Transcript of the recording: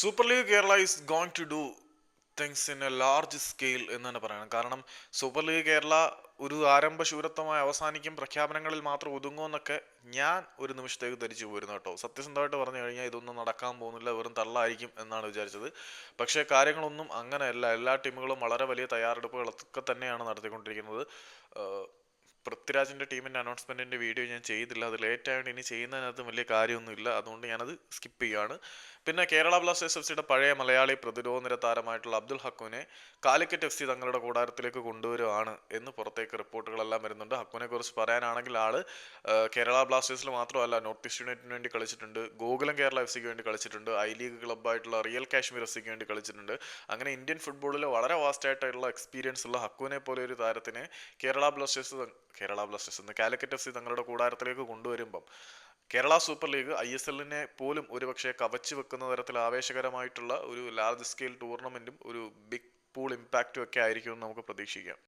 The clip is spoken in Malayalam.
Super League Kerala is going to do things in a large scale എന്ന് തന്നെ പറയണം കാരണം സൂപ്പർ ലീഗ് കേരള ഒരു ആരംഭ ശൂരത്വമായി അവസാനിക്കും പ്രഖ്യാപനങ്ങളിൽ മാത്രം ഒതുങ്ങുമെന്നൊക്കെ ഞാൻ ഒരു നിമിഷത്തേക്ക് ധരിച്ചു പോയിരുന്നു കേട്ടോ. സത്യസന്ധമായിട്ട് പറഞ്ഞു കഴിഞ്ഞാൽ ഇതൊന്നും നടക്കാൻ പോകുന്നില്ല വെറും തള്ളായിരിക്കും എന്നാണ് വിചാരിച്ചത്. പക്ഷേ കാര്യങ്ങളൊന്നും അങ്ങനെയല്ല. എല്ലാ ടീമുകളും വളരെ വലിയ തയ്യാറെടുപ്പുകളൊക്കെ തന്നെയാണ് നടത്തിക്കൊണ്ടിരിക്കുന്നത്. പൃഥ്വിരാജിന്റെ ടീമിന്റെ അനൗൺസ്മെന്റിന്റെ വീഡിയോ ഞാൻ ചെയ്തില്ല. അത് ലേറ്റ് ആയതുകൊണ്ട് ഇനി ചെയ്യുന്നതിനകത്ത് വലിയ കാര്യമൊന്നുമില്ല. അതുകൊണ്ട് ഞാനത് സ്കിപ്പ് ചെയ്യുകയാണ് പിന്നെ കേരള ബ്ലാസ്റ്റേഴ്സ് എഫ് സിയുടെ പഴയ മലയാളി പ്രതിരോധ നിര താരമായിട്ടുള്ള അബ്ദുൽ ഹക്കുവിനെ കാലിക്കറ്റ് എഫ് സി തങ്ങളുടെ കൂടാരത്തിലേക്ക് കൊണ്ടുവരുവാണ് എന്ന് പുറത്തേക്ക് റിപ്പോർട്ടുകളെല്ലാം വരുന്നുണ്ട്. ഹക്കുവിനെ കുറിച്ച് പറയാനാണെങ്കിൽ ആൾ കേരള ബ്ലാസ്റ്റേഴ്സിൽ മാത്രമല്ല നോർത്ത് ഈസ്റ്റ് യുണൈറ്റിന് വേണ്ടി കളിച്ചിട്ടുണ്ട് ഗോകുലം കേരള എഫ് സിക്ക് വേണ്ടി കളിച്ചിട്ടുണ്ട് ഐ ലീഗ് ക്ലബ്ബായിട്ടുള്ള റിയൽ കാശ്മീർ എഫ് സിക്ക് വേണ്ടി കളിച്ചിട്ടുണ്ട്. അങ്ങനെ ഇന്ത്യൻ ഫുട്ബോളിൽ വളരെ വാസ്റ്റ് ആയിട്ടുള്ള എക്സ്പീരിയൻസ് ഉള്ള ഹക്കുവിനെ പോലെ ഒരു താരത്തിനെ Kerala Blasters Kerala Blasters Calicut F C തങ്ങളുടെ കൂടാരത്തിലേക്ക് കൊണ്ടുവരുമ്പം Kerala Super League I S എല്ലിനെ പോലും ഒരുപക്ഷെ കവച്ചു വെക്കുന്ന തരത്തിൽ ആവേശകരമായിട്ടുള്ള ഒരു ലാർജ് സ്കെയിൽ ടൂർണമെന്റും ഒരു ബിഗ് പൂൾ ഇമ്പാക്റ്റും ഒക്കെ ആയിരിക്കും എന്ന് നമുക്ക് പ്രതീക്ഷിക്കാം.